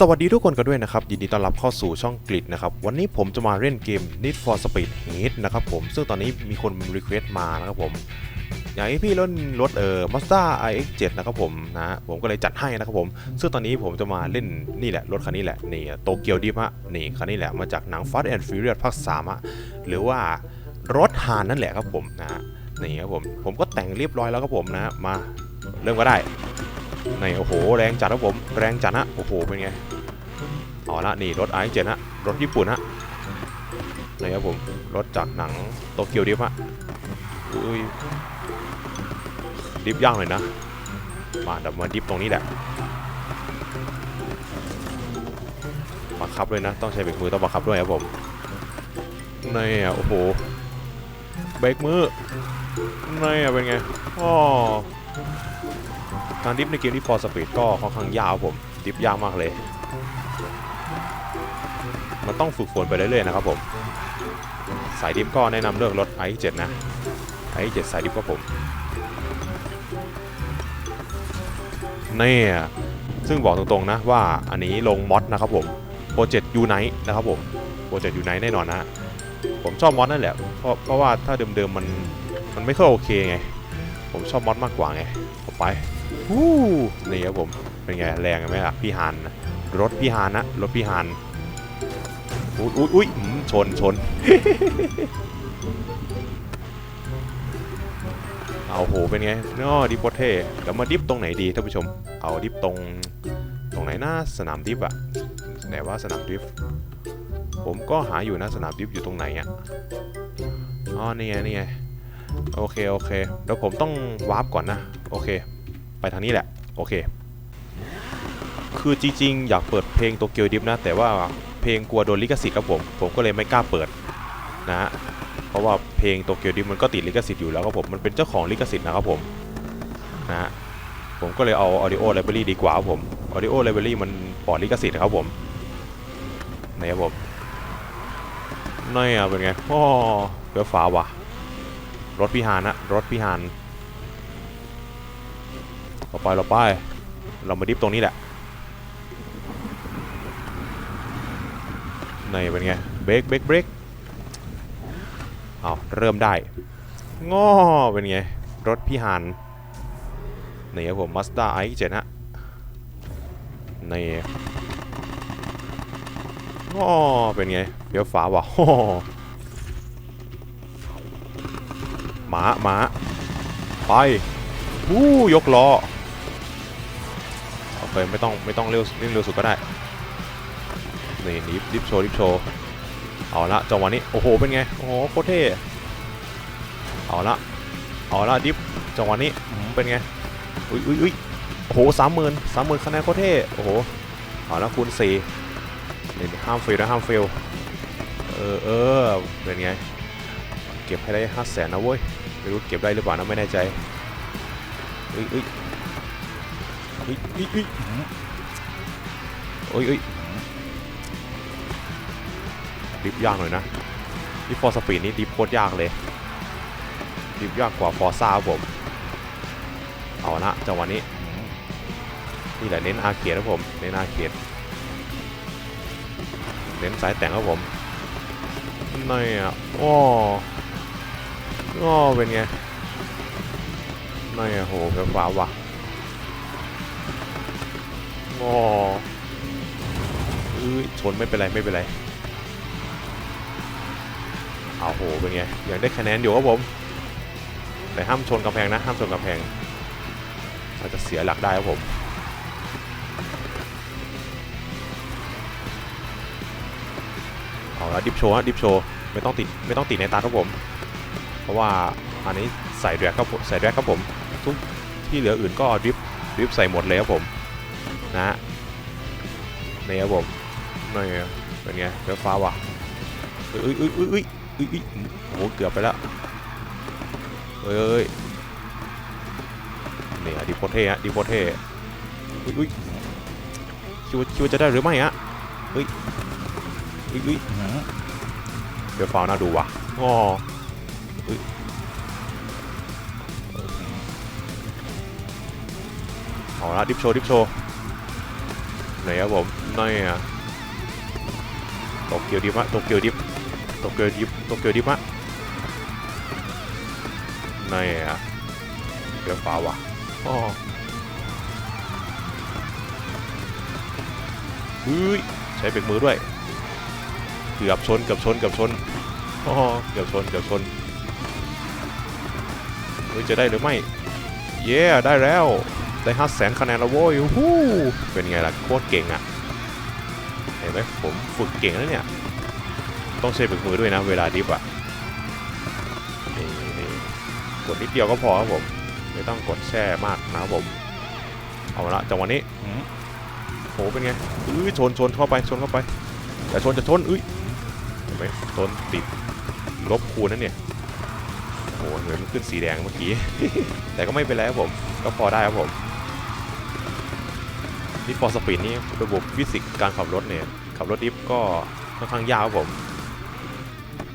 สวัสดีทุกคนกันด้วยนะครับ ยินดีต้อนรับเข้าสู่ช่องกลิดนะครับ วันนี้ผมจะมาเล่นเกม Need for Speed Heat นะครับผม ซึ่งตอนนี้มีคนรีเควสต์มานะครับผม อยากให้พี่เล่นรถเอ่อ Mazda iX7 นะครับผมนะฮะผมก็เลยจัดให้นะครับผม ซึ่งตอนนี้ผมจะมาเล่นนี่แหละ รถคันนี้แหละ นี่โตเกียวดิฟฮะ นี่คันนี้แหละมาจากหนัง Fast and Furious ภาค3อะหรือว่ารถฮานนั่นแหละครับผมนะฮะนี่ครับผม ผมก็แต่งเรียบร้อยแล้วครับผมนะ มาเริ่มก็ได้ ในโอ้โหแรงจัดครับผมแรงจัดนะโอ้โหเป็นไงเอาละนี่รถไอเจ็ดนะรถญี่ปุ่นฮะนี่ครับผมรถจากหนังโตเกียวดิฟฮะอุ้ยดิฟย่างเลยนะมาเดี๋ยวมาดิฟตรงนี้แหละบังคับด้วยนะ ต้องใช้เบรกมือต้องบังคับด้วยครับผมนี่อะโอ้โหเบรกมือนี่อะเป็นไงอ๋อ การดิฟในเกมที่ For Speed ก็ค่อนข้างยาวครับผม ดิฟยากมากเลย มันต้องฝึกฝนไปเรื่อยๆนะครับผม สายดิฟก็แนะนำเลือกรถ i7 นะ i7 สายดิฟก็ผมนี่ซึ่งบอกตรงๆนะว่าอันนี้ลงมอดนะครับผมโปรเจกต์ยูไนนะครับผมโปรเจกต์ยูไนแน่นอนนะผมชอบมอดนั่นแหละเพราะเพราะว่าถ้าเดิมๆมันมันไม่ค่อยโอเคไง ผมชอบมอดมากกว่าไงเอาไปฮู้นี่ครับผมเป็นไงแรงไหมล่ะพี่ฮานนะรถพี่ฮานนะรถพี่ฮานอุ้ยอุ้ยอุ้ยชนชนเอาโหเป็นไงนาะดิฟโปเท่เดี๋ยวมาดิฟตรงไหนดีท่านผู้ชม เอาดิฟตรงตรงไหนนะสนามดิฟอะไหนว่าสนามดิฟผมก็หาอยู่นะสนามดิฟอยู่ตรงไหนอะอ๋อนี่ไงนี่ไง โอเค โอเคเดี๋ยวผมต้องวาร์ปก่อนนะ โอเค ไปทางนี้แหละ โอเค คือจริงๆ อยากเปิดเพลงโตเกียวดิฟนะ แต่ว่าเพลงกลัวโดนลิขสิทธิ์ครับผม ผมก็เลยไม่กล้าเปิดนะฮะ เพราะว่าเพลงโตเกียวดิฟมันก็ติดลิขสิทธิ์อยู่แล้วครับผม มันเป็นเจ้าของลิขสิทธิ์นะครับผม นะฮะ ผมก็เลยเอา Audio Library ดีกว่าครับผม Audio Library มันปลอดลิขสิทธิ์ครับผมไหนครับผมนี่อะเป็นไงอ้อเกือฟ้าว่ะ รถพิหารนะรถพิหารเราไปเราไป เรามาดิฟตรงนี้แหละในเป็นไง เบรกเบรกเบรกเอาเริ่มได้งอเป็นไง รถพี่ฮันนี่ครับผม Mazda i7 ฮะนี่งอเป็นไงเดี๋ยวฝาว่ะ โอ้โหมาหมาไปวู้ยกล้อโอเคไม่ต้องไม่ต้องเร็วเร่งเร็วสุดก็ได้นี่ดิฟดิฟโชว์ดิฟโชว์เอาละจังหวะนี้โอ้โหเป็นไงโอ้โหโคตรเท่เอาละเอาละดิฟจังหวะนี้อืมเป็นไงอุ้ยอุ้ยอุ้ยโอ้โหสามหมื่นสามหมื่นคะแนนโคตรเท่โอ้โหเอาละคูณสี่นี่ห้ามเฟลนะห้ามเฟลเออเออเป็นไง เก็บให้ได้ห้าแสนนะเว้ยไม่รู้เก็บได้หรือเปล่านะไม่แน่ใจเอ้ยเอ้ยเอ้ยเอ้ยเอ้ยโอ้ยเอ้ยดิฟยากหน่อยนะดิฟฟอร์สปีดนี่ดิฟโคตรยากเลยดิฟยากกว่าฟอร์ซ่าผมเอาละจังหวะนี้นี่แหละเน้นอาเคดครับผมเน้นอาร์เคดเน้นสายแต่งครับผมนี่อะโอ้ อ้อเป็นไง ไม่อะโหเป็นฟ้าว่ะงออุ้ยชนไม่เป็นไรไม่เป็นไรเอาโหเป็นไงยังได้คะแนนอยู่ครับผม แต่ห้ามชนกำแพงนะ ห้ามชนกำแพง อาจจะเสียหลักได้ครับผมเอาละดิฟโชว์ฮะดิฟโชว์ไม่ต้องติดไม่ต้องติดในตาครับผม ราะว่าอันนี้ใส่แดกครับผมใส่แดกครับผมทุกที่เหลืออื่นก็ดริฟดริฟใส่หมดเลยครับผมนะฮะนี่ครับผมนี่เป็นไงเฟื่อฟ้าว่ะเอ้ยเอ้ยเอ้ยเอ้ยเอ้ยเอ้ยโอ้โหเกือบไปแล้วเอ้ยเอ้ยนี่อะดิโพเท่ฮะดิโพเท่เอ้ยเอ้ยคิดว่าคิดว่าจะได้หรือไม่ฮะเฮ้ยเอ้ยเอ้ยอื้อหือเฟื่อฟ้าน่าดูว่ะอ๋อ เอาละดิฟโชว์ดิฟโชว์ไหนครับผมน้อยอะโตเกียวดิฟอะโตเกียวดิฟโตเกียวดิฟโตเกียวดิฟอะน้อยอะเกือบฟ้าว่ะอ๋อเฮ้ยใช้เบรกมือด้วย เกือบชนเกือบชนเกือบชนอ๋อเกือบชนเกือบชน เฮ้ยจะได้หรือไม่ เย้ได้แล้ว ได้ห้าแสนคะแนนแล้วโว้ยฮู้เป็นไงล่ะ โคตรเก่งอะ เห็นไหมผมฝึกเก่งแล้วเนี่ย ต้องใช้ฝึกมือด้วยนะเวลาดิฟอะนี่นี่กดนิดเดียวก็พอครับผม ไม่ต้องกดแช่มากนะครับผม เอาละจังหวะนี้หืมโหเป็นไงอื้อชนชนเข้าไปชนเข้าไป แต่ชนจะชน อุ้ยเห็นไหมชนติดลบคูณนั่นเนี่ย โอ้โหเหมือนมันขึ้นสีแดงเมื่อกี้ แต่ก็ไม่เป็นไรครับผม ก็พอได้ครับผมนี่ฟอร์สปีดนี่ระบบฟิสิกส์การขับรถเนี่ย ขับรถดิฟก็ค่อนข้างยากครับผม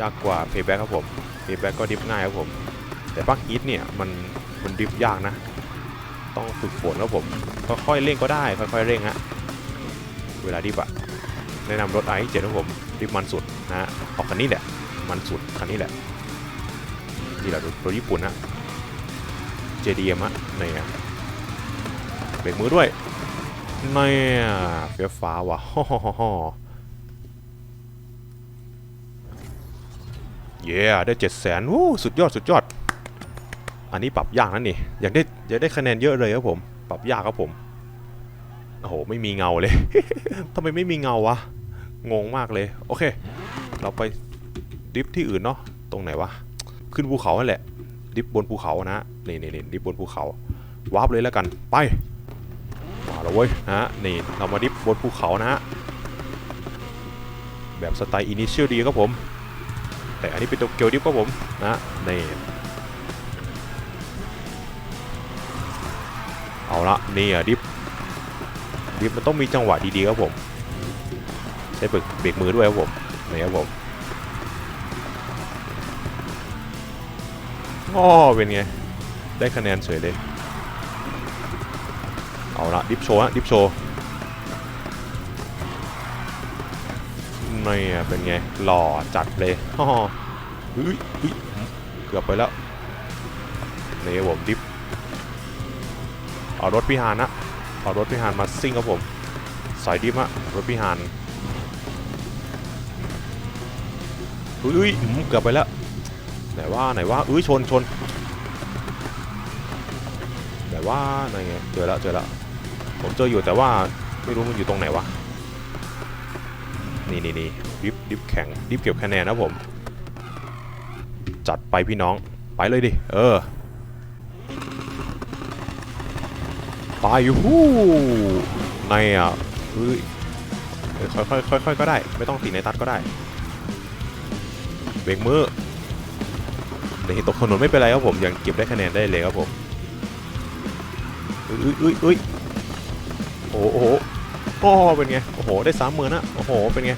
ยากกว่าเพย์แบ็กครับผมเพย์แบ็กก็ดิฟง่ายครับผม แต่ปักอีทเนี่ยมันมันดิฟยากนะ ต้องฝึกฝนครับผม ค่อยๆเร่งก็ได้ ค่อยๆเร่งฮะ เวลาดิฟอะแนะนำรถไอเจ็ดครับผมดิฟมันสุดนะฮะเอาคันนี้แหละ มันสุดคันนี้แหละีแหละรถญี่ปุ่นนะ JDM อะนี่ไงเบรกมือด้วยนี่เฟี้ยวฟ้าว่ะฮอฮ่อฮ่อฮ่อเย้ได้เจ็ดแสนวู้สุดยอดสุดยอด อันนี้ปรับยากนั่นนี่อยากได้อยากได้คะแนนเยอะเลยครับผม ปรับยากครับผมโอ้โหไม่มีเงาเลยทำไมไม่มีเงาวะงงมากเลย โอเค เราไปดิฟที่อื่นเนาะตรงไหนวะ ขึ้นภูเขานั่นแหละดิฟบนภูเขานะนี่นี่นี่ดิฟบนภูเขาวาร์ปเลยแล้วกันไปมาแล้วเว้ยนะฮะนี่เรามาดิฟบนภูเขานะฮะแบบสไตล์อินิเชียลดีครับผม แต่อันนี้เป็นตัวเกียวดิฟครับผมนะนี่เอาละนี่อะดิฟดิฟมันต้องมีจังหวะดีๆครับผม ใช้เบรกเบรกมือด้วยครับผมนี่ครับผม อ้อเป็นไง ได้คะแนนเฉยเลย เอาละดิฟโชว์ฮะดิฟโชว์นี่อะเป็นไง หล่อจัดเลยอ้อเฮ้ยเฮ้ยเกือบไปแล้วนี่ผมดิฟเอารถพิหารนะเอารถพิหารมาซิ่งครับผมสายดิฟอะรถพิหารอุ้ยเกือบไปแล้ว ไหนว่าไหนว่าอุ้ยชนชนไหนว่าไหนไงเจอแล้วเจอแล้วผมเจออยู่แต่ว่าไม่รู้มันอยู่ตรงไหนวะนี่นี่นี่ดิฟดิฟแข่งดิฟเก็บคะแนนนะผม จัดไปพี่น้องไปเลยดิเออตายอยู่ฮู้ในอะเฮ้ยค่อยค่อยค่อยค่อยๆก็ได้ ไม่ต้องตีในตัดก็ได้เบรกมือ เดี๋ยวตกถนนไม่เป็นไรครับผมยังเก็บได้คะแนนได้เลยครับผมอุ้ยอุ้ยอุ้ยโอ้โหโอ้โหเป็นไง โอ้โห ได้สามหมื่นนะโอ้โห เป็นไง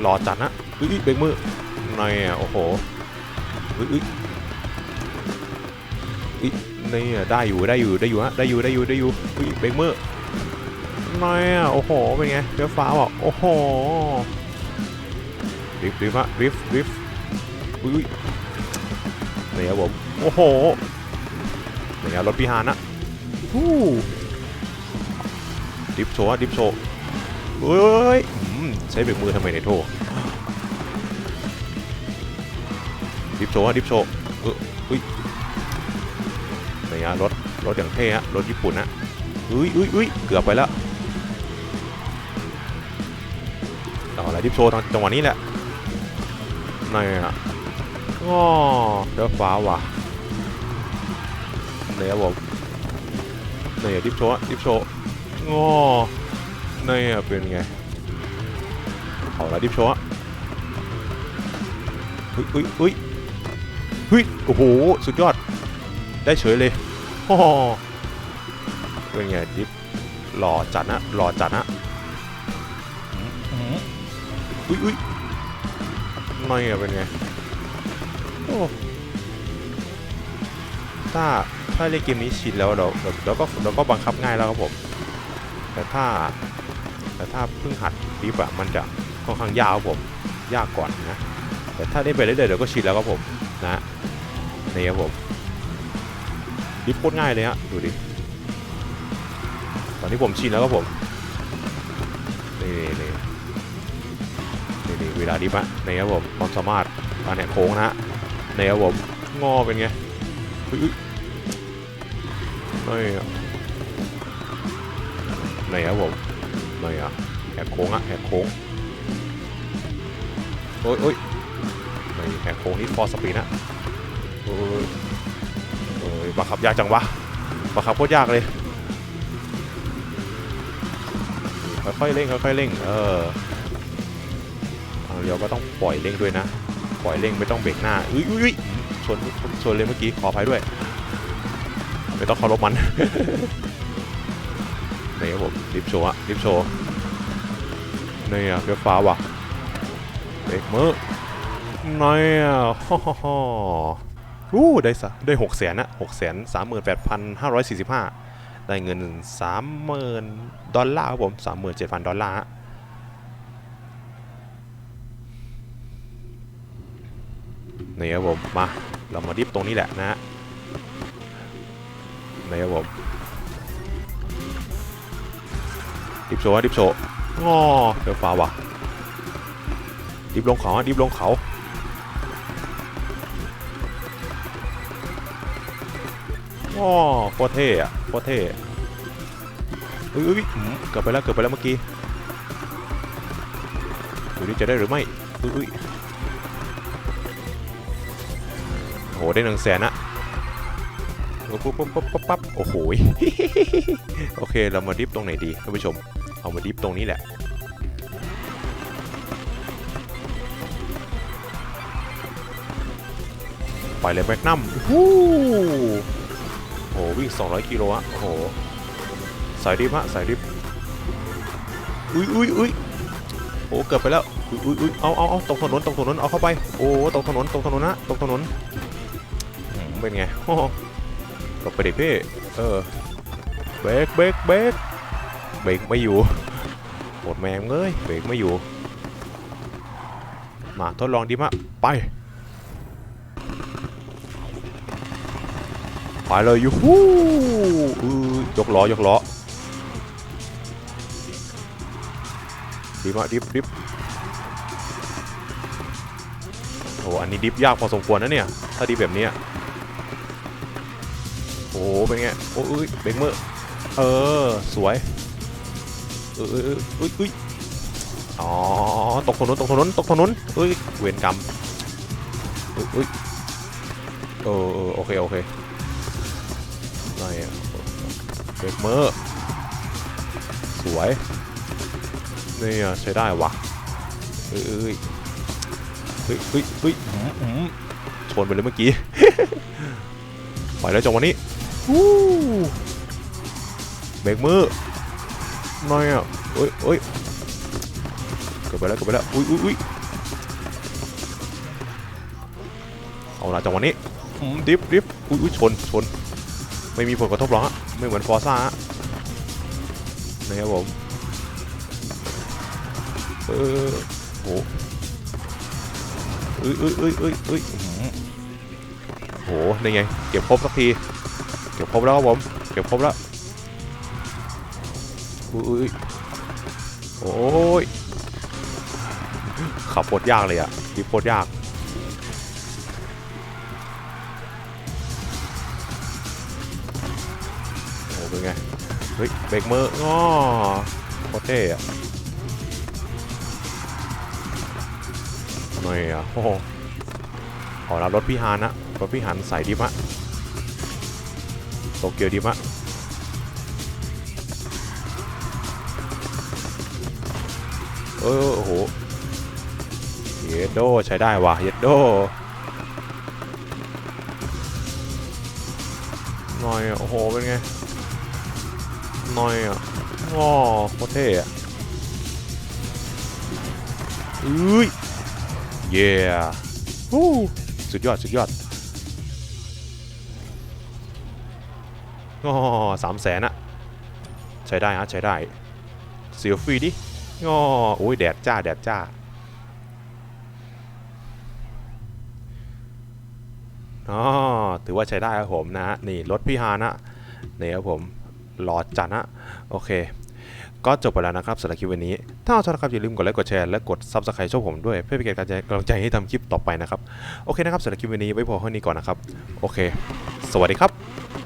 หล่อจัดนะอุ้ยเบรกมือในอะ โอ้โหอุ้ยอุ้ยนี่อะได้อยู่ ได้อยู่ ได้อยู่ฮะ ได้อยู่ ได้อยู่ ได้อยู่อุ้ยเบรกมือน้อยอะ โอ้โห เป็นไงเฟี้ยวฟ้าว่ะโอ้โหดริฟดริฟต์ฮะดริฟดริฟต์อุ้ยอุ้ย นี่ครับผม โอ้โหนี่ครับรถพิหารนะฮู้ดิฟโชว์ดิฟโชว์เฮ้ยใช้เบรกมือทำไมเนี่ยโทดิฟโชว์ดิฟโชว์เอ้ยนี่ฮะรถรถอย่างเท่ฮะรถญี่ปุ่นนะอุ้ยอุ้ยอุ้ยเกือบไปแล้วเออะไรดิฟโชว์ตอนจังหวะนี้แหละนี่ฮะ ง้อเดือฟ้าว่ะนี่ครับผมนี่ดิฟโชว์อะดิฟโชว์ง้อนี่อะเป็นไงเอาละดิฟโชว์อะอุ้ยอุ้ยอุ้ยอุ้ยโอ้โหสุดยอดได้เฉยเลยโอ้โหเป็นไงดิฟหล่อจัดนะหล่อจัดนะอุ้ยอุ้ยน้อยอะเป็นไง โอ้ถ้าถ้าเล่นเกมนี้ชินแล้วเราเราเราก็เราก็บังคับง่ายแล้วครับผม แต่ถ้าแต่ถ้าเพิ่งหัดดิฟอะมันจะค่อนข้างยากครับผมยากก่อนนะ แต่ถ้าได้ไปเรื่อยๆเดี๋ยวก็ชินแล้วครับผมนะนี่ครับผมดิฟโคตรง่ายเลยฮะดูดิตอนนี้ผมชินแล้วครับผมนี่นี่นี่นี่เวลาดิฟอะนี่ครับผมความสามารถการแหกโค้งนะฮะ นี่ครับผมงอเป็นไงอุ๊ยอุ๊ยนี่อะนี่ครับผมนี่อะแหกโค้งอะแหกโค้งโอ้ยโอ้ยนี่แหกโค้งนี่ฟอร์สปีดนะโอ้ยโอ้ยบังคับยากจังวะบังคับโคตรยากเลยค่อยๆเร่งค่อยๆเร่งเออเอาเดี๋ยวก็ต้องปล่อยเร่งด้วยนะ ปล่อยเร่งไม่ต้องเบรกหน้าอุ้ยอุ้ยชนชนเลยเมื่อกี้ขออภัยด้วย ไม่ต้องเคารพมันนี่ครับผมริบโชว์อะริบโชว์นี่อะเฟี้ยวฟ้าว่ะเบรกมือนี่อะฮ่อฮ่อฮ่ออู้ได้สะได้หกแสนนะหกแสนสามหมื่นแปดพันห้าร้อยสี่สิบห้าได้เงิน30,000ดอลลาร์ครับผม37,000ดอลลาร์ฮะ นี่ครับผมมาเรามาดิฟตรงนี้แหละนะฮะนี่ครับผมดิฟโชว์ดิฟโชว์งอเดี๋ยวฟ้าว่ะดิฟลงเขาดิฟลงเขาว้าโคตรเท่อะโคตรเท่อุ้ยอุ้ยเกือบไปแล้วเกือบไปแล้วเมื่อกี้ดูนี่จะได้หรือไม่เอ้ย โหได้หนึ่งแสนอะปุ๊บปุ๊บปุ๊บปุ๊บปั๊บโอ้โหโอเคเรามาดิฟตรงไหนดีท่านผู้ชม เอามาดิฟตรงนี้แหละไปเลยแมกนัมฮู้โอ้โหวิ่ง 200 กิโลอะโอ้โหสายดิฟฮะสายดิฟอุ้ยอุ้ยอุ้ยโอ้เกือบไปแล้วอุ้ยอุ้ยอุ้ยเอาเอาเอาตรงถนนตรงถนนเอาเข้าไป โอ้ตรงถนนตรงถนนนะตรงถนน เป็นไงโอ้โหลบไปดิพี่ เออ เบรกเบรกเบรกเบรกไม่อยู่หมดแมงเลยเบรกไม่อยู่ มาทดลองดิมะ ไป ไปเลยยูฮูอือยกล้อยกล้อดิฟอะดิฟดิฟโอ้อันนี้ดิฟยากพอสมควรนะเนี่ย ถ้าดิฟแบบเโอ้เป็นไงโอ้ยเบรกเมอร์เออสวยเออเออเอออุ้ยอุ้ยอ๋อตกถนนตกถนนตกถนนเอ้ยเวรกรรมอุ้ยอุ้ยเออโอเคโอเคอะไรอะเบรกเมอร์สวยนี่อะใช้ได้วะเอ้ยเอ้ยเฮ้ยเฮ้ยเฮ้ยชนไปเลยเมื่อกี้ ไปแล้วจังวันนี้ วู้เบรกมือหน่อยอะเอ้ยเอ้ยเกิดไปแล้วเกิดไปแล้วอุ้ยอุ้ยอุ้ยเอาละจังหวะนี้ดิฟดิฟอุ้ยอุ้ยชนชน ไม่มีผลกระทบหรอกฮะไม่เหมือนฟอร์ซ่าฮะนะครับผมเออโหเอ้ยเอ้ยเอ้ยเอ้ยเอ้ยอื้อหือโหนี่ไง เก็บครบสักที เก็บครบแล้วครับผม เก็บครบแล้วอุ้ยโอ้ยขับโคตรยากเลยอะดิโคตรยากโอ้เป็นไง เฮ้ยเบรกมือง้อโคตรเท่อะหน่อยอะโอ้โหขอรับรถพี่ฮานนะรถพี่ฮานใส่ดิมะ ตเกียวดิมะเออโอ้โหเยดโดใช้ได้ว่ะเยดโดหน่อยอะโอ้โหเป็นไงหน่อยอะง้อโคตรเท่อะอุ้ยเย้ฮู้สุดยอด สุดยอด ง้อสามแสนอะใช้ได้ฮะใช้ได้เสียวฟรีดิอ๋อโอ้ยแดดจ้าแดดจ้าอ๋อถือว่าใช้ได้ครับผมนะฮะนี่รถพี่ฮานะนี่ครับผมหลอดจัดนะโอเค ก็จบไปแล้วนะครับสำหรับคลิปวันนี้ ถ้าชอบนะครับอย่าลืมกดไลค์กดแชร์และกด Subscribe ช่องผมด้วย เพื่อเป็นการกำลังใจให้ทำคลิปต่อไปนะครับ โอเคนะครับสำหรับคลิปวันนี้ไว้พอเท่านี้ก่อนนะครับ โอเค สวัสดีครับ